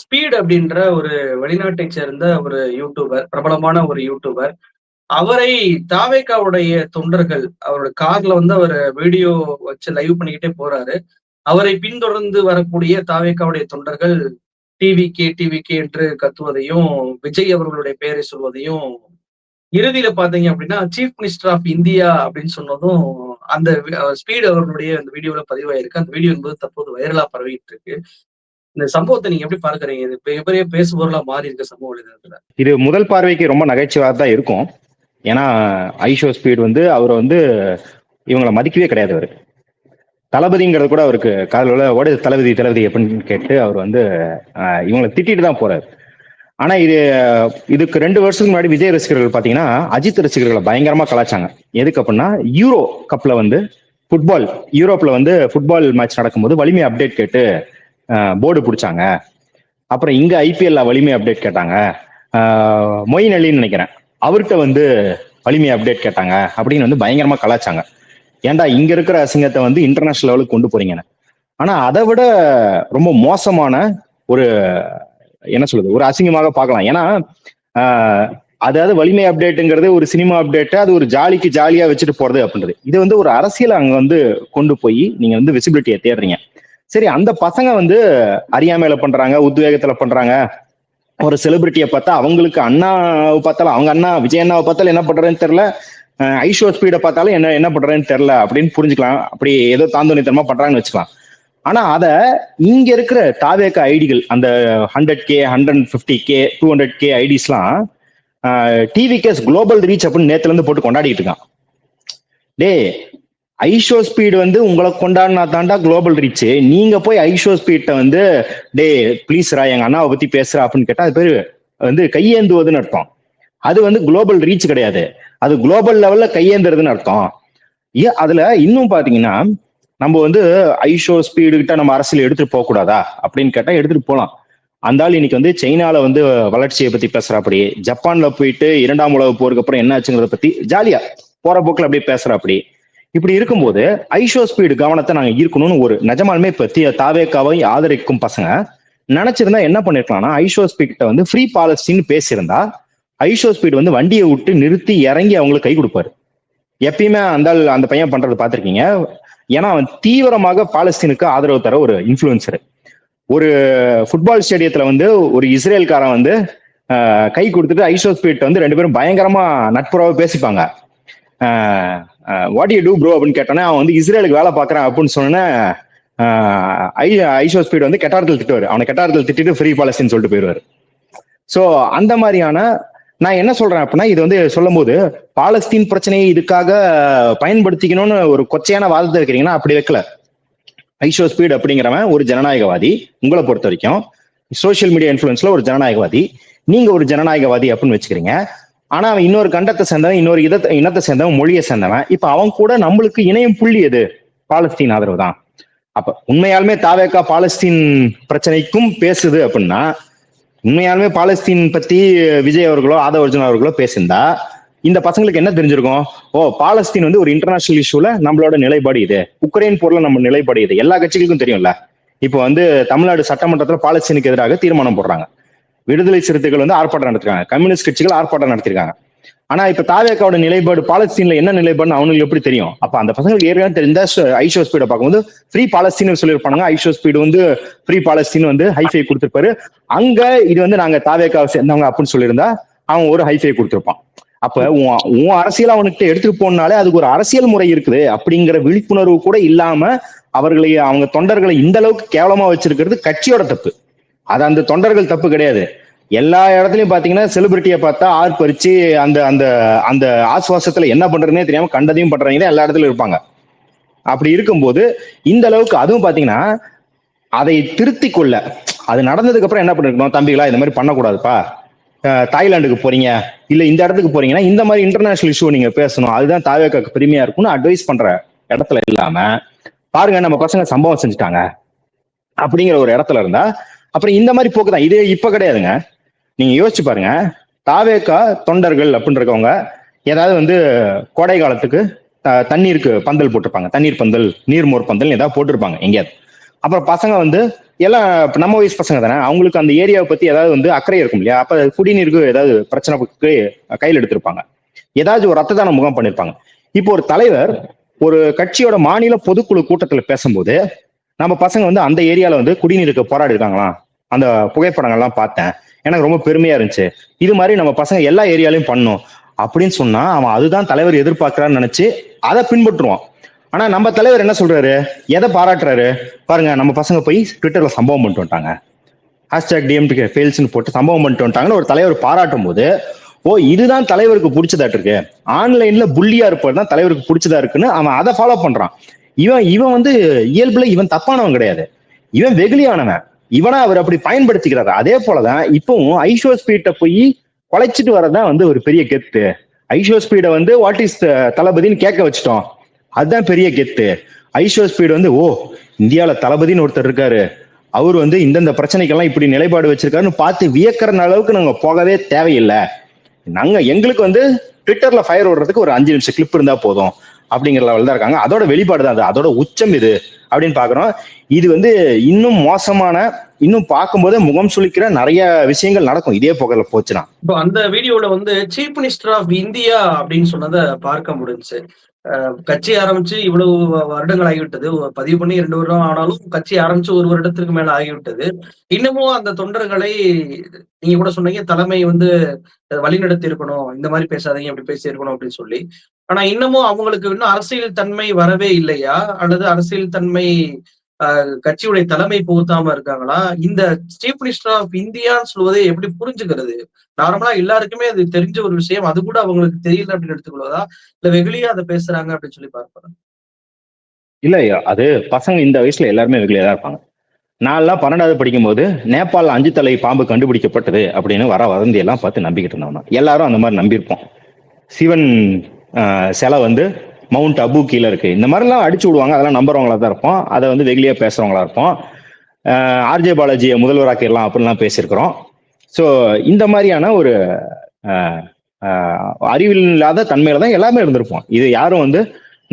Speed அப்படின்ற ஒரு வெளிநாட்டை சேர்ந்த ஒரு யூடியூபர் பிரபலமான ஒரு யூடியூபர் அவரை தாவேக்காவுடைய தொண்டர்கள் அவரோட கார்ல வந்து அவர் வீடியோ வச்சு லைவ் பண்ணிக்கிட்டே போறாரு. அவரை பின்தொடர்ந்து வரக்கூடிய தாவேக்காவுடைய தொண்டர்கள் டிவி கே டிவி கே என்று கத்துவதையும் விஜய் அவர்களுடைய பெயரை சொல்வதையும் இறுதியில பாத்தீங்க அப்படின்னா சீஃப் மினிஸ்டர் ஆஃப் இந்தியா அப்படின்னு சொன்னதும் அந்த ஸ்பீட் அவர்களுடைய அந்த வீடியோல பதிவாயிருக்கு. அந்த வீடியோ என்பது தற்போது வைரலா பரவிட்டு இருக்கு. இந்த சம்பவத்தை நீங்க எப்படி பாக்குறீங்க இது பெரிய பேசுபொருளா மாறி இருக்க சம்பவம் இதுல இது முதல் பார்வைக்கு ரொம்ப நகைச்சுவாக தான் இருக்கும். ஏன்னா ஐஷோ ஸ்பீட் வந்து அவரை வந்து இவங்களை மதிக்கவே கிடையாது அவர். தளபதிங்கிறது கூட அவருக்கு காதல ஓடு தளபதி தளபதி அப்படின்னு கேட்டு அவர் வந்து இவங்களை திட்டிட்டு தான் போறாரு. ஆனா இது இதுக்கு ரெண்டு வருஷத்துக்கு முன்னாடி விஜய் ரசிகர்கள் பாத்தீங்கன்னா அஜித் ரசிகர்களை பயங்கரமா கலாச்சாங்க. எதுக்கு அப்படின்னா யூரோ கப்ல வந்து ஃபுட்பால் யூரோப்ல வந்து ஃபுட்பால் மேட்ச் நடக்கும்போது வலிமை அப்டேட் கேட்டு போர்டு பிடிச்சாங்க. அப்புறம் இங்க ஐபிஎல்ல வலிமை அப்டேட் கேட்டாங்க. மொயின் அலின்னு நினைக்கிறேன். அவர்கிட்ட வந்து வலிமை அப்டேட் கேட்டாங்க. அப்படின்னு வந்து பயங்கரமா கலாச்சாங்க. ஏன்டா இங்க இருக்கிற அசிங்கத்தை வந்து இன்டர்நேஷனல் லெவலுக்கு கொண்டு போறீங்கன்னு. ஆனா அதை விட ரொம்ப மோசமான ஒரு என்ன சொல்றது ஒரு அசிங்கமாக பார்க்கலாம். ஏன்னா அதாவது வலிமை அப்டேட்டுங்கிறது ஒரு சினிமா அப்டேட்டு அது ஒரு ஜாலிக்கு ஜாலியா வச்சுட்டு போறது அப்படின்றது. இது வந்து ஒரு அரசியல் அங்க வந்து கொண்டு போய் நீங்க வந்து விசிபிலிட்டியை தேடுறீங்க. சரி அந்த பசங்க வந்து அறியாமையில பண்றாங்க உத்வேகத்துல பண்றாங்க. ஒரு செலிபிரிட்டியை பார்த்தா அவங்களுக்கு அண்ணாவை பார்த்தாலும் அவங்க அண்ணா விஜய் அண்ணாவை பார்த்தாலும் என்ன பண்றதுன்னு தெரியல. ஐஷோ ஸ்பீடை பார்த்தாலும் என்ன என்ன பண்றதுன்னு தெரியல அப்படின்னு புரிஞ்சுக்கலாம். அப்படி ஏதோ தாந்தோனித்தனமா பண்றாங்கன்னு வச்சுக்கலாம். ஆனா அத இங்க இருக்கிற தாவேக்க ஐடிகள் அந்த hundred K hundred fifty K two hundred K ஐடிஸ்லாம் TV K's global reach அப்படின்னு நேத்துல இருந்து போட்டு கொண்டாடிட்டு இருக்கான். டே ஐஷோ ஸ்பீடு வந்து உங்களை கொண்டாடினா தாண்டா குளோபல் ரீச் நீங்க போய் ஐஷோ ஸ்பீட்ட வந்து டே ப்ளீஸ் ரா எங்க அண்ணாவை பத்தி பேசுறா அப்படின்னு கேட்டா அது பேரு வந்து கையேந்துவதுன்னு அர்த்தம். அது வந்து குளோபல் ரீச் கிடையாது. அது குளோபல் லெவல்ல கையேந்துறதுன்னு அர்த்தம். ஏ அதுல இன்னும் பாத்தீங்கன்னா நம்ம வந்து ஐஷோ ஸ்பீடு கிட்ட நம்ம அரசியல் எடுத்துட்டு போக கூடாதா அப்படின்னு கேட்டா எடுத்துட்டு போலாம். அந்த ஆள் இன்னைக்கு வந்து சைனால வந்து வளர்ச்சியை பத்தி பேசுறாப்படி. ஜப்பான்ல போயிட்டு இரண்டாம் உலக போருக்கு அப்புறம் என்ன ஆச்சுங்கிறத பத்தி ஜாலியா போற போக்குல அப்படியே பேசுறாப்படி. இப்படி இருக்கும்போது ஐஷோ ஸ்பீடு கவனத்தை நாங்க ஈர்க்கணும்னு ஒரு நிஜமாலுமே இப்ப தி- தாவேக்காவை ஆதரிக்கும் பசங்க நினைச்சிருந்தா என்ன பண்ணிருக்கலாம்னா ஐஷோ ஸ்பீட் வந்து ஃப்ரீ பாலஸ்டின்னு பேசியிருந்தா ஐஷோ ஸ்பீட் வந்து வண்டியை விட்டு நிறுத்தி இறங்கி அவங்களுக்கு கை கொடுப்பாரு. எப்பயுமே அந்த அந்த பையன் பண்றது பார்த்துருக்கீங்க. ஏன்னா அவன் தீவிரமாக பாலஸ்தீனுக்கு ஆதரவு தர ஒரு இன்ஃபுளுசர் ஒரு ஃபுட்பால் ஸ்டேடியத்துல வந்து ஒரு இஸ்ரேல்காரன் வந்து கை கொடுத்துட்டு ஐஷோ ஸ்பீட் வந்து ரெண்டு பேரும் பயங்கரமா நட்புறவை பேசிப்பாங்க. வாட் யூ டூ ப்ரோ அப்படின்னு கேட்டோன்னே அவன் வந்து இஸ்ரேலுக்கு வேலை பார்க்கறான் அப்படின்னு சொன்னோன்னே ஐ ஐஷோ ஸ்பீட் வந்து கெட்டாரத்தில் திட்டுவார். அவனை கெட்டாரத்தில் திட்டிட்டு ஃப்ரீ பாலஸ்தீன் சொல்லிட்டு போயிடுவார். ஸோ அந்த மாதிரியான நான் என்ன சொல்றேன் அப்படின்னா இது வந்து சொல்லும்போது பாலஸ்தீன் பிரச்சனையை இதுக்காக பயன்படுத்திக்கணும்னு ஒரு கொச்சையான வாதத்தை வைக்கிறீங்கன்னா அப்படி வைக்கல. ஐஷோ ஸ்பீட் அப்படிங்கிறவன் ஒரு ஜனநாயகவாதி உங்களை பொறுத்த வரைக்கும். சோஷியல் மீடியா இன்ஃபுளுன்ஸ்ல ஒரு ஜனநாயகவாதி. நீங்க ஒரு ஜனநாயகவாதி அப்படின்னு வச்சுக்கிறீங்க. ஆனா அவன் இன்னொரு கண்டத்தை சேர்ந்தவன் இன்னொரு இதத்தை இனத்தை சேர்ந்தவன் மொழியை சேர்ந்தவன். இப்ப அவன் கூட நம்மளுக்கு இணையும் புள்ளி எது? பாலஸ்தீன் ஆதரவு தான். அப்ப உண்மையாலுமே தாவேக்கா பாலஸ்தீன் பிரச்சனைக்கும் பேசுது அப்படின்னா உண்மையாலுமே பாலஸ்தீன் பத்தி விஜய் அவர்களோ ஆதவ அர்ஜுன் அவர்களோ பேசியிருந்தா இந்த பசங்களுக்கு என்ன தெரிஞ்சிருக்கும்? ஓ பாலஸ்தீன் வந்து ஒரு இன்டர்நேஷனல் இஷ்யூல நம்மளோட நிலைப்பாடு இது. உக்ரைன் போர்ல நம்ம நிலைப்பாடு இது. எல்லா கட்சிகளுக்கும் தெரியும்ல. இப்போ வந்து தமிழ்நாடு சட்டமன்றத்துல பாலஸ்தீனுக்கு எதிராக தீர்மானம் போடுறாங்க. விடுதலை சிறுத்தைகள் வந்து ஆர்ப்பாட்டம் நடத்திருக்காங்க. கம்யூனிஸ்ட் கட்சிகள் ஆர்ப்பாட்டம் நடத்திருக்காங்க. ஆனா இப்ப தாவேக்காவோட நிலைப்பாடு பாலஸ்தீன்ல என்ன நிலைப்பாடுன்னு அவனுக்கு எப்படி தெரியும்? அப்ப அந்த பசங்களுக்கு ஏற்கனவே தெரிஞ்ச ஐஷோ ஸ்பீடை பார்க்கும்போது ஃப்ரீ பாலஸ்தீன் சொல்லியிருப்பாங்க ஐஷோ ஸ்பீடு வந்து ஃப்ரீ பாலஸ்தீன் வந்து ஹைஃபை கொடுத்திருப்பாரு. அங்க இது வந்து நாங்க தாவேக்காவை சேர்ந்தவங்க அப்படின்னு சொல்லியிருந்தா அவன் ஒரு ஹைஃபை கொடுத்திருப்பான். அப்ப உன் உன் அரசியல் அவனுக்கிட்ட எடுத்துட்டு போனாலே அதுக்கு ஒரு அரசியல் முறை இருக்குது. அப்படிங்கிற விழிப்புணர்வு கூட இல்லாம அவர்களை அவங்க தொண்டர்களை இந்த அளவுக்கு கேவலமா வச்சிருக்கிறது கட்சியோட தப்பு. அது அந்த தொண்டர்கள் தப்பு கிடையாது. எல்லா இடத்துலயும் பாத்தீங்கன்னா செலிபிரிட்டியை பார்த்தா ஆர்ப்பரிச்சு அந்த அந்த அந்த ஆசுவாசத்துல என்ன பண்றதுனே தெரியாம கண்டதையும் பண்றவங்க எல்லா இடத்துலயும் இருப்பாங்க. அப்படி இருக்கும்போது இந்த அளவுக்கு அதுவும் பாத்தீங்கன்னா அதை திருத்தி கொள்ள. அது நடந்ததுக்கு அப்புறம் என்ன பண்ணிருக்கணும்? தம்பிகளா இந்த மாதிரி பண்ணக்கூடாதுப்பா. தாய்லாந்துக்கு போறீங்க. இல்ல இந்த இடத்துக்கு போறீங்கன்னா இந்த மாதிரி இன்டர்நேஷனல் இஷ்யூ நீங்க பேசணும். அதுதான் தாவேக்காக்கு பெருமையா இருக்கும்னு அட்வைஸ் பண்ற இடத்துல இல்லாம பாருங்க நம்ம பசங்க சம்பவம் செஞ்சுட்டாங்க. அப்படிங்கிற ஒரு இடத்துல இருந்தா அப்புறம் இந்த மாதிரி போக்கு தான் இது இப்ப கிடையாதுங்க. நீங்க யோசிச்சு பாருங்க. தாவேக்கா தொண்டர்கள் அப்படின்னு இருக்கவங்க ஏதாவது வந்து கோடை காலத்துக்கு த- தண்ணீருக்கு பந்தல் போட்டிருப்பாங்க. தண்ணீர் பந்தல் நீர்மோர் பந்தல் ஏதாவது போட்டிருப்பாங்க எங்கேயாவது. அப்புறம் பசங்க வந்து எல்லாம் நம்ம வயசு பசங்க தானே அவங்களுக்கு அந்த ஏரியாவை பத்தி ஏதாவது வந்து அக்கறை இருக்கும் இல்லையா? அப்ப குடிநீருக்கு ஏதாவது பிரச்சனைக்கு கையில் எடுத்திருப்பாங்க. ஏதாவது ஒரு ரத்த தான முகாம் பண்ணிருப்பாங்க. இப்போ ஒரு தலைவர் ஒரு கட்சியோட மாநில பொதுக்குழு கூட்டத்துல பேசும்போது நம்ம பசங்க வந்து அந்த ஏரியால வந்து குடிநீருக்கு போராடி இருக்காங்களாம் அந்த புகைப்படங்கள்லாம் பார்த்தேன். எனக்கு ரொம்ப பெருமையா இருந்துச்சு. இது மாதிரி நம்ம பசங்க எல்லா ஏரியாலையும் பண்ணும் அப்படின்னு சொன்னா அவன் அதுதான் தலைவர் எதிர்பார்க்கிறான்னு நினைச்சு அதை பின்பற்றுவான். ஆனா நம்ம தலைவர் என்ன சொல்றாரு? எதை பாராட்டுறாரு? பாருங்க நம்ம பசங்க போய் ட்விட்டர்ல சம்பவம் பண்ணிட்டு வந்துட்டாங்க. ஹேஷ்டாக் டிஎம்டி ஃபெயில்ஸ்னு போட்டு சம்பவம் பண்ணிட்டு வந்துட்டாங்கன்னு ஒரு தலைவர் பாராட்டும் போது ஓ இதுதான் தலைவருக்கு பிடிச்சதாட்டு இருக்கு. ஆன்லைன்ல புள்ளியா இருப்பது தான் தலைவருக்கு பிடிச்சதா இருக்குன்னு அவன் அதை ஃபாலோ பண்றான். இவன் இவன் வந்து இயல்புல இவன் தப்பானவன் கிடையாது. இவன் வெகுளியானவன். இவனா அவர் அப்படி பயன்படுத்திக்கிறாரு. அதே போலதான் இப்பவும் ஐஷோ ஸ்பீட்டை போய் குலைச்சிட்டு வரதான் வந்து ஒரு பெரிய கெத்து. ஐஷோ ஸ்பீடை வந்து வாட் இஸ் தளபதினு கேட்க வச்சுட்டோம். அதுதான் பெரிய கெத்து. ஐஷோ ஸ்பீடு வந்து ஓ இந்தியால தளபதினு ஒருத்தர் இருக்காரு. அவர் வந்து இந்தந்த பிரச்சனைக்கெல்லாம் இப்படி நிலைப்பாடு வச்சிருக்காருன்னு பார்த்து வியக்கிற அளவுக்கு நாங்க போகவே தேவையில்லை. நாங்க எங்களுக்கு வந்து ட்விட்டர்ல ஃபயர் விடுறதுக்கு ஒரு அஞ்சு நிமிஷம் கிளிப் இருந்தா போதும். அப்படிங்கிற லெவல் தான் இருக்காங்க. அதோட வெளிப்பாடு தான் அது. அதோட உச்சம் இது அப்படின்னு பாக்குறோம் இது வந்து இன்னும் மோசமான இன்னும் பார்க்கும்போது முகம் சுளிக்கிற நிறைய விஷயங்கள் நடக்கும். இதே புகழ போச்சுன்னா. இப்போ அந்த வீடியோல வந்து சீஃப் மினிஸ்டர் ஆஃப் இந்தியா அப்படின்னு சொன்னதை பார்க்க முடிஞ்சு கட்சி ஆரம்பிச்சு இவ்வளவு வருடங்கள் ஆகிவிட்டது. பதிவு பண்ணி இரண்டு வருடம் ஆனாலும் கட்சி ஆரம்பிச்சு ஒரு வருடத்திற்கு மேல ஆகிவிட்டது. இன்னமும் அந்த தொண்டர்களை நீங்க கூட சொன்னீங்க தலைமை வந்து வழிநடத்தி இருக்கணும். இந்த மாதிரி பேசாதீங்க அப்படி பேசி இருக்கணும் அப்படின்னு சொல்லி. ஆனா இன்னமும் அவங்களுக்கு இன்னும் அரசியல் தன்மை வரவே இல்லையா? அல்லது அரசியல் தன்மை கட்சியுடைய தலைமை புகுத்தாம இருக்காங்களா? இந்த சீஃப் மினிஸ்டர் ஆஃப் இந்தியான்னு சொல்வதை எப்படி புரிஞ்சுக்கிறது? நார்மலா எல்லாருக்குமே அது தெரிஞ்ச ஒரு விஷயம். அது கூட அவங்களுக்கு தெரியல அப்படின்னு எடுத்துக்கொள்வதா? இல்ல வெகுளியா அதை பேசுறாங்க அப்படின்னு சொல்லி பார்ப்பேன் இல்ல அது பசங்க இந்த வயசுல எல்லாருமே வெகுளியா தான் இருப்பாங்க. நான்லாம் பன்னெண்டாவது படிக்கும் போது நேபாள் அஞ்சு தலை பாம்பு கண்டுபிடிக்கப்பட்டது அப்படின்னு வர வதந்தி எல்லாம் பார்த்து நம்பிக்கிட்டு இருந்தோம்னா எல்லாரும் அந்த மாதிரி நம்பியிருப்போம். சிவன் சிலை வந்து மவுண்ட் அபு கீழே இருக்கு. இந்த மாதிரிலாம் அடிச்சு விடுவாங்க. அதெல்லாம் நம்புறவங்களா தான் இருப்போம். அதை வந்து வெகுலியா பேசுறவங்களா இருப்போம். ஆர்ஜே பாலாஜியை முதல்வராக்கிடலாம் அப்படின்லாம் பேசியிருக்கிறோம். ஸோ இந்த மாதிரியான ஒரு அறிவில் இல்லாத தன்மையில தான் எல்லாமே இருந்திருப்போம். இது யாரும் வந்து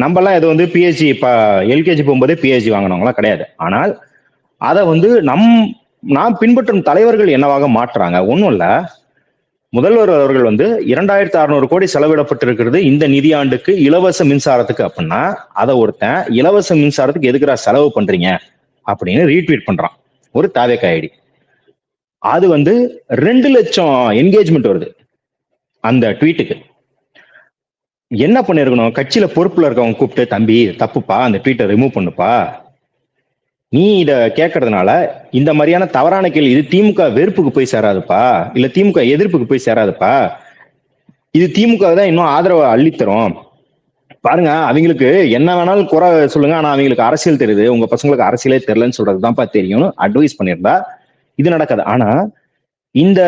நம்மலாம் இது வந்து பிஹெச்சி இப்போ எல்கேஜி போகும்போதே பிஹெச்சி வாங்கினவங்களாம் கிடையாது. ஆனால் அதை வந்து நம் நாம் பின்பற்றும் தலைவர்கள் என்னவாக மாற்றுறாங்க? ஒன்றும் இல்லை. முதல்வர் அவர்கள் வந்து இரண்டாயிரத்தி அறுநூறு கோடி செலவிடப்பட்டிருக்கிறது இந்த நிதியாண்டுக்கு இலவச மின்சாரத்துக்கு அப்படின்னா அதை ஒருத்தன் இலவச மின்சாரத்துக்கு எதுக்குறா செலவு பண்றீங்க? அப்படின்னு ரீட்வீட் பண்றான். ஒரு தாவேக்க ஐடி. அது வந்து ரெண்டு லட்சம் என்கேஜ்மெண்ட் வருது அந்த ட்வீட்டுக்கு என்ன பண்ணிருக்கணும்? கட்சியில பொறுப்புல இருக்கவங்க கூப்பிட்டு தம்பி தப்புப்பா அந்த ட்வீட்டை ரிமூவ் பண்ணுப்பா. நீ இத கேட்கறதுனால இந்த மாதிரியான தவறான கேள்வி இது திமுக வெறுப்புக்கு போய் சேராதுப்பா இல்ல திமுக எதிர்ப்புக்கு போய் சேராதுப்பா இது திமுக தான் இன்னும் ஆதரவை அள்ளித்தரும். பாருங்க அவங்களுக்கு என்ன வேணாலும் குறை சொல்லுங்க ஆனா அவங்களுக்கு அரசியல் தெரியுது உங்க பசங்களுக்கு அரசியலே தெரியலன்னு சொல்றதுதான்ப்பா தெரியும் அட்வைஸ் பண்ணியிருந்தா இது நடக்காது. ஆனா இந்த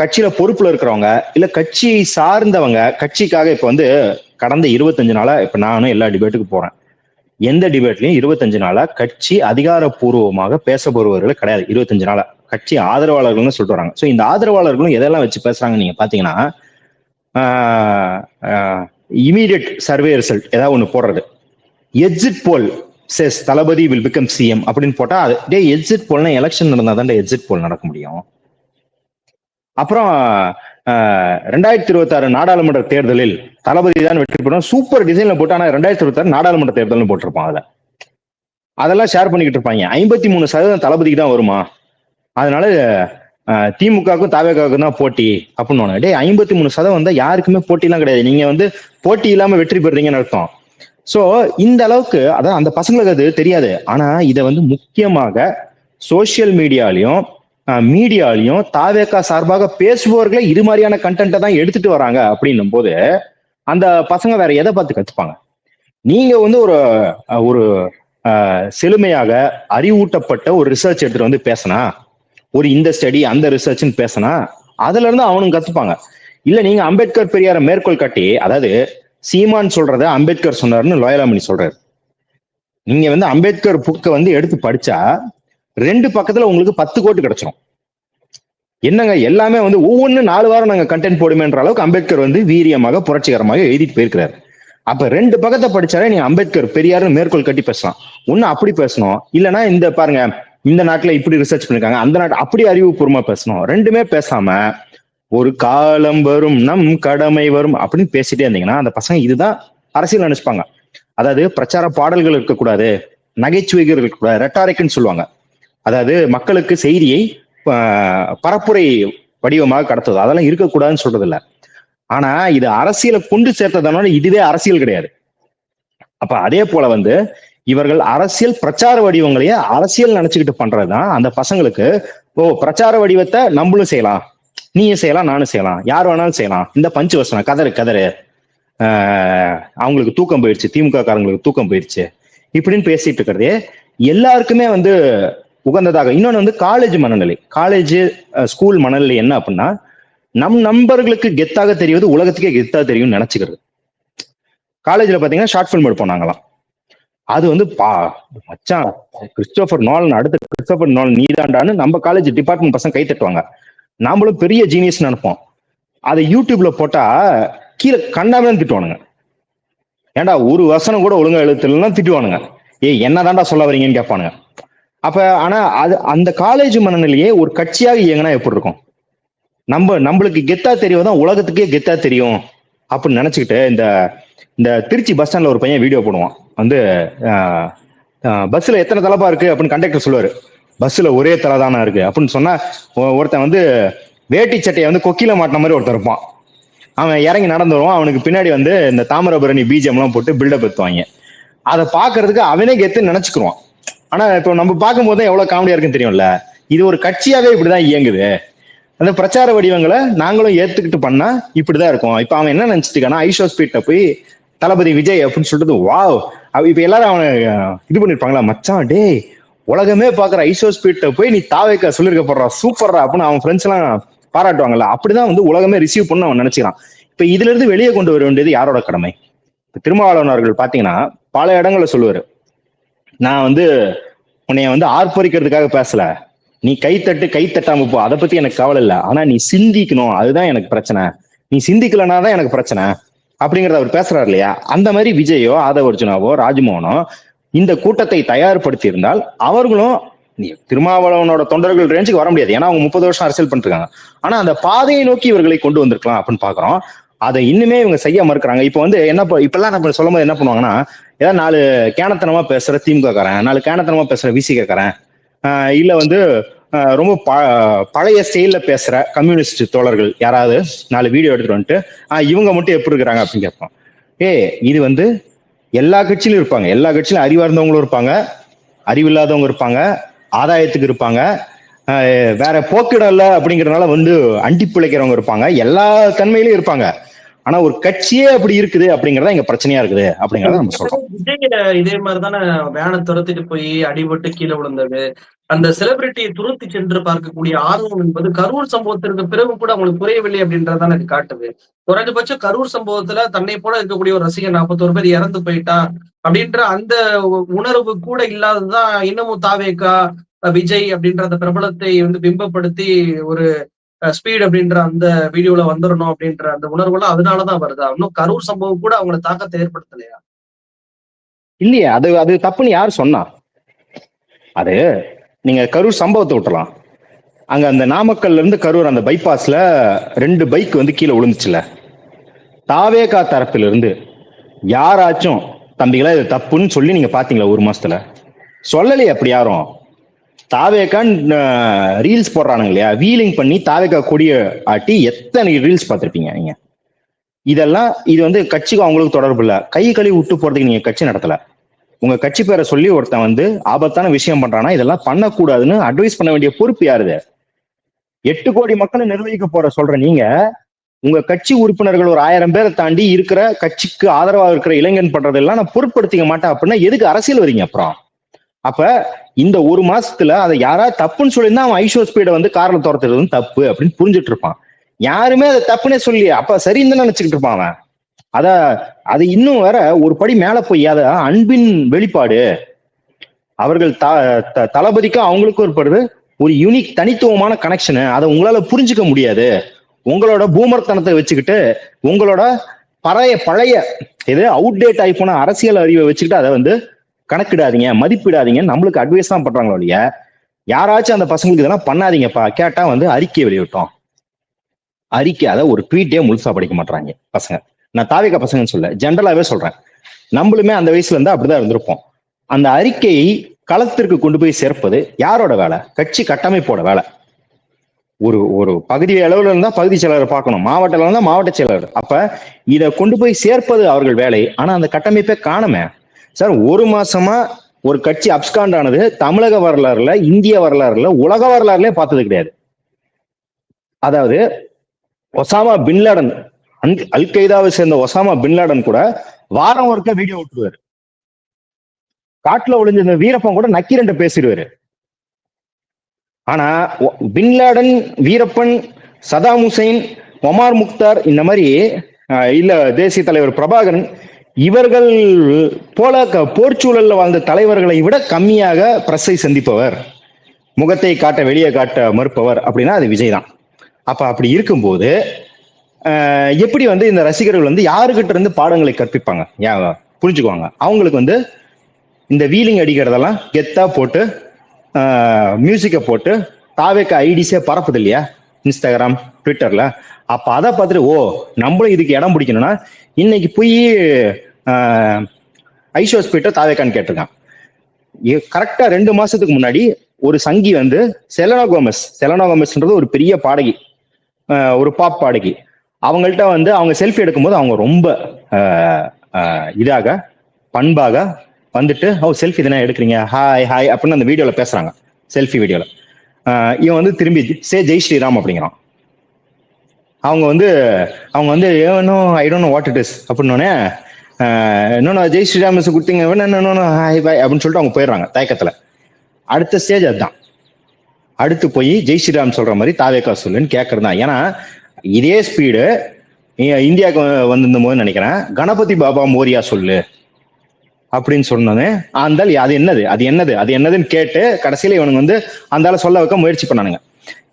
கட்சியில பொறுப்புல இருக்கிறவங்க இல்ல கட்சி சார்ந்தவங்க கட்சிக்காக இப்ப வந்து கடந்த இருபத்தஞ்சு நாளா இப்ப நானும் எல்லா டிபேட்டுக்கு போறேன். எந்த டிபேட்லயும் இருபத்தஞ்சு நாளா கட்சி அதிகாரப்பூர்வமாக பேசப்படுபவர்கள் கிடையாது. இருபத்தஞ்சு நாளா கட்சி ஆதரவாளர்கள்னு சொல்லிட்டு வராங்க. ஸோ இந்த ஆதரவாளர்களும் எதெல்லாம் வச்சு பேசுறாங்க நீங்க பாத்தீங்கன்னா இமீடியட் சர்வே ரிசல்ட் ஏதாவது ஒன்று போடுறது. Exit poll says Thalapathy will become CM அப்படின்னு போட்டா அது டே எக்ஸிட் போல்னா எலெக்ஷன் நடந்தா தான் எக்ஸிட் போல் நடக்க முடியும். அப்புறம் ரெண்டாயிரத்தி இருபத்தி ஆறு நாடாளுமன்ற தேர்தலில் தளபதி தான் வெற்றி பெறும். சூப்பர் டிசைன்ல போட்டு ஆனா ரெண்டாயிரத்தி இருபத்தி ஆறு நாடாளுமன்ற தேர்தல்னு போட்டிருப்பான் அதை அதெல்லாம் ஷேர் பண்ணிக்கிட்டு இருப்பாங்க. ஐம்பத்தி மூணு சதவீதம் தளபதிக்கு தான் வருமா? அதனால திமுகவுக்கும் தாவேகாவுக்கும் தான் போட்டி அப்படின்னு டே ஐம்பத்தி மூணு சதவீதம் வந்தா யாருக்குமே போட்டிலாம் கிடையாது. நீங்க வந்து போட்டி இல்லாம வெற்றி பெறுறீங்கன்னு அர்த்தம். சோ இந்த அளவுக்கு அதான் அந்த பசங்களுக்கு அது தெரியாது. ஆனா இதை வந்து முக்கியமாக சோசியல் மீடியாலையும் மீடியாலையும் தாவேக்கா சார்பாக பேசுபவர்களே இது மாதிரியான கண்டென்ட்டை தான் எடுத்துட்டு வராங்க அப்படின்னும் போது அந்த பசங்க வேற எதை பார்த்து கத்துப்பாங்க? நீங்க வந்து ஒரு ஒரு செழுமையாக அறிவூட்டப்பட்ட ஒரு ரிசர்ச் எடுத்துட்டு வந்து பேசினா ஒரு இந்த ஸ்டடி அந்த ரிசர்ச்னு பேசினா அதுல இருந்து அவனும் கத்துப்பாங்க. இல்ல நீங்க அம்பேத்கர் பெரியார மேற்கோள் காட்டி அதாவது சீமான் சொல்றத அம்பேத்கர் சொன்னார்னு லோயலாமணி சொல்றாரு. நீங்க வந்து அம்பேத்கர் புக்கை வந்து எடுத்து படிச்சா ரெண்டு பக்கத்துல உங்களுக்கு பத்து கோட்டு கிடைச்சிரும். என்னங்க எல்லாமே வந்து ஒவ்வொன்று நாலு வாரம் நாங்க கண்டென்ட் போடுமேன்ற அளவுக்கு அம்பேத்கர் வந்து வீரியமாக புரட்சிகரமாக எழுதிட்டு போயிருக்கிறாரு. அப்ப ரெண்டு பக்கத்தை படிச்சாலே நீ அம்பேத்கர் பெரியாருன்னு மேற்கோள் கட்டி பேசலாம். ஒன்னு அப்படி பேசணும். இல்லைன்னா இந்த பாருங்க இந்த நாட்டுல இப்படி ரிசர்ச் பண்ணிருக்காங்க. அந்த நாட்டு அப்படி அறிவுபூர்வமா பேசணும். ரெண்டுமே பேசாம ஒரு காலம் வரும் நம் கடமை வரும் அப்படின்னு பேசிட்டே இருந்தீங்கன்னா அந்த பசங்க இதுதான் அரசியல் நினைச்சுப்பாங்க. அதாவது பிரச்சார பாடல்கள் இருக்கக்கூடாது நகைச்சுவைகள் இருக்கக்கூடாது ரெட்டாரிக்குன்னு சொல்லுவாங்க. அதாவது மக்களுக்கு செய்தியை பரப்புரை வடிவமாக கடத்துவது. அதெல்லாம் இருக்கக்கூடாதுன்னு சொல்றது இல்லை ஆனா இது அரசியலை கொண்டு சேர்த்ததுனால இதுவே அரசியல் கிடையாது. அப்ப அதே போல வந்து இவர்கள் அரசியல் பிரச்சார வடிவங்களையே அரசியல் நினைச்சுக்கிட்டு பண்றதுதான் அந்த பசங்களுக்கு ஓ பிரச்சார வடிவத்தை நம்மளும் செய்யலாம். நீயும் செய்யலாம் நானும் செய்யலாம். யார் வேணாலும் செய்யலாம். இந்த பஞ்சு வசனம் கதறு கதறு. அவங்களுக்கு தூக்கம் போயிடுச்சு. திமுக காரங்களுக்கு தூக்கம் போயிடுச்சு. இப்படின்னு பேசிட்டு இருக்கிறதே எல்லாருக்குமே வந்து உகந்ததாக. இன்னொன்று வந்து காலேஜ் மனநிலை. காலேஜ் ஸ்கூல் மனநிலை என்ன அப்படின்னா நம் நண்பர்களுக்கு கெத்தாக தெரிவது உலகத்துக்கே கெத்தாக தெரியும்னு நினைச்சுக்கிறது. காலேஜ்ல பாத்தீங்கன்னா ஷார்ட் ஃபில்ம் எடுப்போம் நாங்களாம் அது வந்து பா மச்சான் கிறிஸ்டோபர் நோலன் அடுத்த கிறிஸ்டோபர் நோலன் நீதாண்டான்னு நம்ம காலேஜ் டிபார்ட்மெண்ட் பசங்க கை தட்டுவாங்க. நாமளும் பெரிய ஜீனியஸ் நினைப்போம். அதை யூடியூப்ல போட்டா கீழே கண்டாமே திட்டுவானுங்க. ஏன்டா ஒரு வசனம் கூட ஒழுங்கா எழுத்துலாம் திட்டுவானுங்க. ஏய் என்னதான்டா சொல்ல வரீங்கன்னு கேட்பானுங்க. அப்ப ஆனா அது அந்த காலேஜ் மனநிலையே ஒரு கட்சியாக இயங்கினா எப்படி இருக்கும்? நம்ம நம்மளுக்கு கெத்தா தெரியும் உலகத்துக்கே கெத்தா தெரியும். அப்படின்னு நினைச்சுக்கிட்டு இந்த இந்த திருச்சி பஸ் ஸ்டாண்ட்ல ஒரு பையன் வீடியோ போடுவான். வந்து பஸ்ல எத்தனை தலைப்பா இருக்கு அப்படின்னு கண்டக்டர் சொல்லுவாரு. பஸ்ல ஒரே தலை தானே இருக்கு. அப்படின்னு சொன்னா ஒருத்தன் வந்து வேட்டி சட்டையை வந்து கொக்கில மாட்டின மாதிரி ஒருத்தன் இருப்பான். அவன் இறங்கி நடந்து வருவான். அவனுக்கு பின்னாடி வந்து இந்த தாமிரபரணி பீஜம் எல்லாம் போட்டு பில்டப் எடுத்துவாங்க அதை பாக்குறதுக்கு அவனே கெத்து நினைச்சுக்குருவான். ஆனா இப்போ நம்ம பார்க்கும்போது தான் எவ்வளவு காமெடியா இருக்குன்னு தெரியும்ல? இது ஒரு கட்சியாவே இப்படிதான் இயங்குது. அந்த பிரச்சார வடிவங்களை நாங்களும் ஏத்துக்கிட்டு பண்ணா இப்படிதான் இருக்கும். இப்ப அவன் என்ன நினைச்சிட்டு இருக்கானா ஐஷோ ஸ்பீட்ட போய் தளபதி விஜய் அப்படின்னு சொல்லிட்டு வாவ்! இப்ப எல்லாரும் அவனை இது பண்ணிருப்பாங்களா? மச்சான் டே உலகமே பாக்குற ஐசோ ஸ்பீட்ட போய் நீ தாவைக்க சொல்லிருக்க போடுறா சூப்பர்ரா! அப்படின்னு அவன் ஃப்ரெண்ட்ஸ் எல்லாம் பாராட்டுவாங்கல்ல அப்படிதான் வந்து உலகமே ரிசீவ் பண்ண அவன் நினைச்சுக்கிறான். இப்ப இதுல இருந்து வெளியே கொண்டு வர வேண்டியது யாரோட கடமை? இப்ப திருமாவளவனர்கள் பாத்தீங்கன்னா பல இடங்கள்ல சொல்லுவாரு நான் வந்து உன்னைய வந்து ஆர்ப்பரிக்கிறதுக்காக பேசல. நீ கைத்தட்டு கை தட்டாம போ. அதை பத்தி எனக்கு கவலை இல்லை. ஆனா நீ சிந்திக்கணும். அதுதான் எனக்கு பிரச்சனை. நீ சிந்திக்கலனா தான் எனக்கு பிரச்சனை. அப்படிங்கறத அவர் பேசுறாரு இல்லையா? அந்த மாதிரி விஜயோ ஆதவ அர்ஜுனாவோ ராஜ்மோகனோ இந்த கூட்டத்தை தயார்படுத்தி இருந்தால் அவர்களும் நீ திருமாவளவனோட தொண்டர்கள் ரேஞ்சுக்கு வர முடியாது. ஏன்னா அவங்க முப்பது வருஷம் அரசியல் பண்ணிருக்காங்க ஆனா அந்த பாதையை நோக்கி இவர்களை கொண்டு வந்திருக்கலாம் அப்படின்னு பாக்குறோம். அதை இன்னுமே இவங்க செய்ய மறுக்கிறாங்க. இப்போ வந்து என்ன ப- இப்பெல்லாம் நம்ம சொல்லும் போது என்ன பண்ணுவாங்கன்னா ஏதாவது நாலு கேனத்தனமா பேசுற திமுக காரன் நாலு கேனத்தனமா பேசுற விசி காரன் ஆஹ் இல்ல வந்து ரொம்ப ப- பழைய ஸ்டைல பேசுற கம்யூனிஸ்ட் தோழர்கள் யாராவது நாலு வீடியோ எடுத்துட்டு வந்துட்டு ஆஹ் இவங்க மட்டும் எப்படி இருக்கிறாங்க அப்படின்னு கேட்போம் ஏ இது வந்து எல்லா கட்சியிலும் இருப்பாங்க. எல்லா கட்சியிலும் அறிவார்ந்தவங்களும் இருப்பாங்க. அறிவில்லாதவங்க இருப்பாங்க. ஆதாயத்துக்கு இருப்பாங்க. வேற போக்கிடம் இல்லை அப்படிங்கறதுனால வந்து அண்டி பிழைக்கிறவங்க இருப்பாங்க. எல்லா தன்மையிலும் இருப்பாங்க. ஆனா ஒரு கட்சியே அப்படி இருக்குது அப்படிங்கறத இங்க பிரச்சனையா இருக்குது அப்படிங்கறத நம்ம சொல்றோம். இதே மாதிரிதானே வேனை துரத்திட்டு போய் அடிபட்டு கீழே விழுந்தது. அந்த செலிபிரிட்டியை துருத்தி சென்று பார்க்கக்கூடிய ஆர்வம் என்பது கரூர் சம்பவத்திற்கு பிறகு கூட அவங்களுக்கு குறையவில்லை அப்படின்றதான இது காட்டுது. குறைஞ்சபட்சம் கரூர் சம்பவத்துல தன்னை போல இருக்கக்கூடிய ஒரு ரசிகர் நாற்பத்தோரு பேர் இறந்து போயிட்டான் அப்படின்ற அந்த உணர்வு கூட இல்லாததுதான் இன்னமும் தாவேக்கா விஜய் அப்படின்ற அந்த பிரபலத்தை வந்து பிம்பப்படுத்தி ஒரு ஸ்பீட் அப்படின்ற அந்த வீடியோல வந்துடணும் அப்படின்ற அந்த உணர்வுலாம் அதனாலதான் வருதா. இன்னும் கரூர் சம்பவம் கூட அவங்கள தாக்கத்தை ஏற்படுத்தலையா? இல்லையே அது அது தப்புன்னு யார் சொன்னா? அது நீங்க கரூர் சம்பவத்தை விட்டலாம் அங்க அந்த நாமக்கல்ல இருந்து கரூர் அந்த பைபாஸ்ல ரெண்டு பைக் வந்து கீழே விழுந்துச்சுல. தாவேகா தரப்பில இருந்து யாராச்சும் தம்பிகளா இது தப்புன்னு சொல்லி நீங்க பாத்தீங்களா ஒரு மாசத்துல? சொல்லலையே அப்படி யாரும். தாவேக்கான் ரீல்ஸ் போடுறானுங்க இல்லையா? வீலிங் பண்ணி தாவேகா கொடிய ஆட்டி எத்தனை ரீல்ஸ் பார்த்துருப்பீங்க நீங்க? இதெல்லாம் இது வந்து கட்சிக்கு அவங்களுக்கு தொடர்பு இல்லை. கை கழுவி விட்டு போறதுக்கு நீங்க கட்சி நடத்தல. உங்க கட்சி பேரை சொல்லி ஒருத்தன் வந்து ஆபத்தான விஷயம் பண்றானா? இதெல்லாம் பண்ணக்கூடாதுன்னு அட்வைஸ் பண்ண வேண்டிய பொறுப்பு யாருது எட்டு கோடி மக்களை நிர்வகிக்க போற சொல்ற நீங்க உங்க கட்சி உறுப்பினர்கள் ஒரு ஆயிரம் பேரை தாண்டி இருக்கிற கட்சிக்கு ஆதரவாக இருக்கிற இளைஞன் பண்றதெல்லாம் நான் பொருட்படுத்திக்க மாட்டேன் அப்படின்னா எதுக்கு அரசியல் வரீங்க அப்புறம்? அப்ப இந்த ஒரு மாசத்துல அதை யாராவது தப்புன்னு சொல்லியிருந்தா அவன் ஐஷோ ஸ்பீடை வந்து கார்ல துரத்துறது வந்து தப்பு அப்படின்னு புரிஞ்சுட்டு இருப்பான். யாருமே அதை தப்புனே சொல்லி அப்ப சரின்னு நினைச்சுக்கிட்டு இருப்பான் அவன். அத அது இன்னும் வேற ஒரு படி மேல போய் அத அன்பின் வெளிப்பாடு. அவர்கள் த- த- தளபதிக்கும் அவங்களுக்கும் ஏற்படுது. ஒரு யூனிக் தனித்துவமான கனெக்ஷனு அதை உங்களால புரிஞ்சுக்க முடியாது. உங்களோட பூமர்த்தனத்தை வச்சுக்கிட்டு உங்களோட பழைய பழைய இது அவுட்டேட் ஆகி போன அரசியல் அறிவை வச்சுக்கிட்டு அதை வந்து கணக்கிடாதீங்க மதிப்பிடாதீங்க நம்மளுக்கு அட்வைஸ் தான் பண்றாங்களோ இல்லையா? யாராச்சும் அந்த பசங்களுக்கு இதெல்லாம் பண்ணாதீங்கப்பா. கேட்டா வந்து அறிக்கை வெளியிட்டோம் அறிக்கை அதை ஒரு ட்வீட்டே முழுசா படிக்க மாட்டாங்க பசங்க. நான் தாவிக பசங்கன்னு சொல்ல ஜென்ரலாவே சொல்றேன். நம்மளுமே அந்த வயசுல இருந்து அப்படிதான் இருந்திருப்போம். அந்த அறிக்கையை களத்திற்கு கொண்டு போய் சேர்ப்பது யாரோட வேலை? கட்சி கட்டமைப்போட வேலை. ஒரு ஒரு பகுதி அளவுல இருந்தா பகுதி செயலாளர் பார்க்கணும். மாவட்ட அளவுல இருந்தா மாவட்ட செயலாளர். அப்ப இதை கொண்டு போய் சேர்ப்பது அவர்கள் வேலை. ஆனா அந்த கட்டமைப்பே காணுமே. சார் ஒரு மாசமா ஒரு கட்சி அப்ஸ்காண்ட் ஆனது தமிழக வரலாறுல இந்திய வரலாறுல உலக வரலாறுல பார்த்தது கிடையாது. அதாவது ஒசாமா பின்லாடன் அல் கைதாவை சேர்ந்த ஒசாமா பின்லாடன் கூட வாரம் ஒருக்க வீடியோ விட்டுருவாரு காட்டுல ஒளிஞ்சிருந்த வீரப்பன் கூட நக்கீரன்ட்ட பேசிடுவாரு. ஆனா bin Laden Veerappan Saddam Hussein Omar Mukhtar இந்த மாதிரி இல்ல தேசிய தலைவர் பிரபாகரன் இவர்கள் போல க- போர்ச்சூழல்ல வாழ்ந்த தலைவர்களை விட கம்மியாக பிரஸை சந்திப்பவர் முகத்தை காட்ட வெளியே காட்ட மறுப்பவர் அப்படின்னா அது விஜய் தான். அப்ப அப்படி இருக்கும்போது எப்படி வந்து இந்த ரசிகர்கள் வந்து யாருகிட்ட இருந்து பாடங்களை கற்பிப்பாங்க? ஏன் புரிஞ்சுக்குவாங்க. அவங்களுக்கு வந்து இந்த வீலிங் அடிக்கிறதெல்லாம் கெத்தா போட்டு மியூசிக்கை போட்டு தாவேக்க ஐடிஸே பரப்புது இல்லையா? இன்ஸ்டாகிராம் ட்விட்டர்ல. அப்ப அதை பார்த்துட்டு ஓ நம்மளும் இதுக்கு இடம் பிடிக்கணும்னா இன்னைக்கு போய் ஐஷோ ஸ்பீட்டர் தாவேக்கான்னு கேட்டிருக்கான். கரெக்டா ரெண்டு மாசத்துக்கு முன்னாடி ஒரு சங்கி வந்து செலனா கோமஸ் செலனா கோமஸ்ன்றது ஒரு பெரிய பாடகி ஒரு பாப் பாடகி. அவங்கள்ட்ட வந்து அவங்க செல்ஃபி எடுக்கும்போது அவங்க ரொம்ப இதாக பண்பாக வந்துட்டு ஓ செல்ஃபி தானே எடுக்கிறீங்க? ஹாய் ஹாய் அப்படின்னு அந்த வீடியோவில் பேசுகிறாங்க செல்ஃபி வீடியோவில் இவன் வந்து திரும்பி சே ஜெய் ஸ்ரீராம் அப்படிங்கிறான். அவங்க வந்து அவங்க வந்து ஏனோ I don't know what it is அப்படின்னோடனே இன்னொன்று ஜெய் ஸ்ரீராம் மிஸ் கொடுத்தீங்க இன்னொன்று ஹாய் பாய் அப்படின்னு சொல்லிட்டு அவங்க போயிடுறாங்க தயக்கத்துல. அடுத்த ஸ்டேஜ் அதுதான். அடுத்து போய் ஜெய் ஸ்ரீராம் சொல்ற மாதிரி தாவேக்கா சொல்லுன்னு கேட்கறது தான் ஏன்னா இதே ஸ்பீடு இந்தியாவுக்கு வந்திருந்த போது நினைக்கிறேன் கணபதி பாபா மோரியா சொல்லு அப்படின்னு சொன்னது அந்த அது என்னது? அது என்னது? அது என்னதுன்னு கேட்டு கடைசியில இவனுங்க வந்து அந்தால சொல்ல வைக்க முயற்சி பண்ணானுங்க.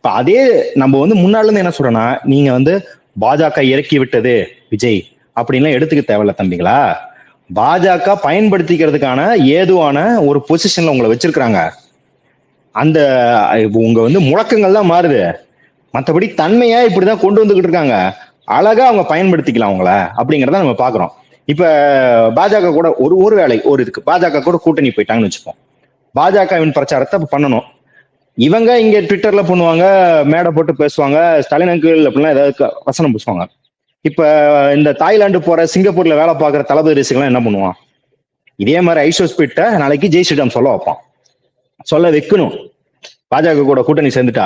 இப்ப அதே நம்ம வந்து முன்னால இருந்து என்ன சொல்றோம்னா நீங்க வந்து பாஜக இறக்கி விட்டது விஜய் அப்படின்லாம் எடுத்துக்க தேவையில்ல தம்பிங்களா? பாஜக பயன்படுத்திக்கிறதுக்கான ஏதுவான ஒரு பொசிஷன்ல உங்களை வச்சிருக்கிறாங்க. அந்த உங்க வந்து முழக்கங்கள் தான் மாறுது. மற்றபடி தன்மையா இப்படிதான் கொண்டு வந்துகிட்டு இருக்காங்க. அழகா அவங்க பயன்படுத்திக்கலாம் அவங்கள அப்படிங்கிறத நம்ம பாக்குறோம். இப்ப பாஜக கூட ஒரு ஒரு வேலை ஒரு இதுக்கு பாஜக கூட கூட்டணி போயிட்டாங்கன்னு வச்சுப்போம். பாஜகவின் பிரச்சாரத்தை பண்ணணும். இவங்க இங்க ட்விட்டர்ல பண்ணுவாங்க மேடை போட்டு பேசுவாங்க ஸ்டாலின் அங்கிள் அப்படிலாம் ஏதாவது வசனம் பேசுவாங்க. இப்ப இந்த தாய்லாந்து போற சிங்கப்பூர்ல வேலை பார்க்குற தளபதி ரசிகலாம் என்ன பண்ணுவான்? இதே மாதிரி ஐஷோ ஸ்பீட்டை நாளைக்கு ஜெய் ஸ்ரீராம் சொல்ல வைப்பான். சொல்ல வைக்கணும். பாஜக கூட கூட்டணி சேர்ந்துட்டா.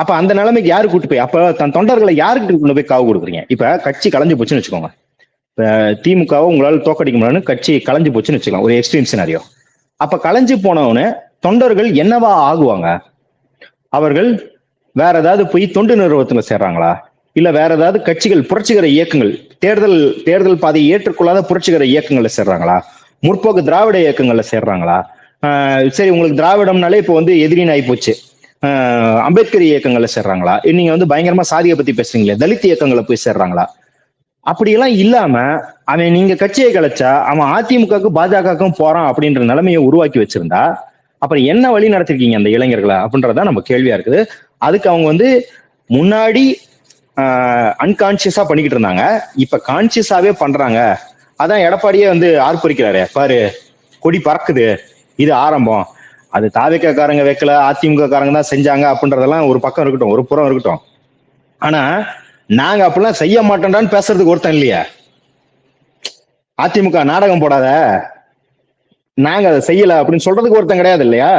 அப்ப அந்த நிலைமைக்கு யாரு கூட்டு போய் அப்ப தன் தொண்டர்களை யாருக்கு கொண்டு போய் காவு கொடுக்குறீங்க? இப்ப கட்சி கலைஞ்சு போச்சுன்னு வச்சுக்கோங்க. திமுகவை உங்களால தோக்கடிக்க முடியலன்னு கட்சி கலைஞ்சு போச்சுன்னு வச்சுக்கலாம். ஒரு எக்ஸ்ட்ரீம் சினாரியோ அப்ப கலைஞ்சு போனவனு தொண்டர்கள் என்னவா ஆகுவாங்க? அவர்கள் வேற ஏதாவது போய் தொண்டு நிறுவனத்துல சேர்றாங்களா? இல்ல வேற ஏதாவது கட்சிகள் புரட்சிகர இயக்கங்கள் தேர்தல் தேர்தல் பாதையை ஏற்றுக்கொள்ளாத புரட்சிகர இயக்கங்கள்ல சேர்றாங்களா? முற்போக்கு திராவிட இயக்கங்கள்ல சேர்றாங்களா? சரி உங்களுக்கு திராவிடம்னாலே இப்போ வந்து எதிரின் ஆகி போச்சு. அம்பேத்கர் இயக்கங்கள்ல சேர்றாங்களா? நீங்க வந்து பயங்கரமா சாதியை பத்தி பேசுறீங்களே தலித் இயக்கங்களை போய் சேர்றாங்களா? அப்படியெல்லாம் இல்லாம அவன் நீங்க கட்சியை கலைச்சா அவன் அதிமுகவுக்கு பாஜகவுக்கும் போறான் அப்படின்ற நிலைமையை உருவாக்கி வச்சிருந்தா அப்புறம் என்ன வழி நடத்திருக்கீங்க அந்த இளைஞர்களை அப்படின்றதான் நம்ம கேள்வியா இருக்குது. அதுக்கு அவங்க வந்து முன்னாடி அன்கான்சியஸா பண்ணிக்கிட்டு இருந்தாங்க. இப்ப கான்சியஸாவே பண்றாங்க. அதான் எடப்பாடியே வந்து ஆர்ப்பரிக்கிறாரு. பாரு கொடி பறக்குது. இது ஆரம்பம். அது தாவிக வைக்கல அதிமுக காரங்க தான் செஞ்சாங்க அப்படின்றதெல்லாம் ஒரு பக்கம் இருக்கட்டும் ஒரு புறம் இருக்கட்டும். ஆனா நாங்க அப்படிலாம் செய்ய மாட்டோம்டான்னு பேசுறதுக்கு ஒருத்தன் இல்லையா. அதிமுக நாடகம் போடாத. நாங்க அதை செய்யல அப்படின்னு சொல்றதுக்கு ஒருத்தன் கிடையாது இல்லையா?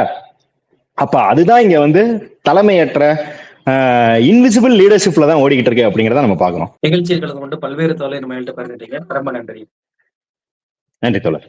அப்ப அதுதான் இங்க வந்து தலைமையற்ற இன்விசிபிள் லீடர்ஷிப்ல தான் ஓடிக்கிட்டு இருக்கு அப்படிங்கிறத நம்ம பார்க்கணும். நிகழ்ச்சியில் கலந்து கொண்டு பல்வேறு தொலை நம்ம பகிர்ந்துட்டீங்க. ரொம்ப நன்றி. நன்றி தோழர்.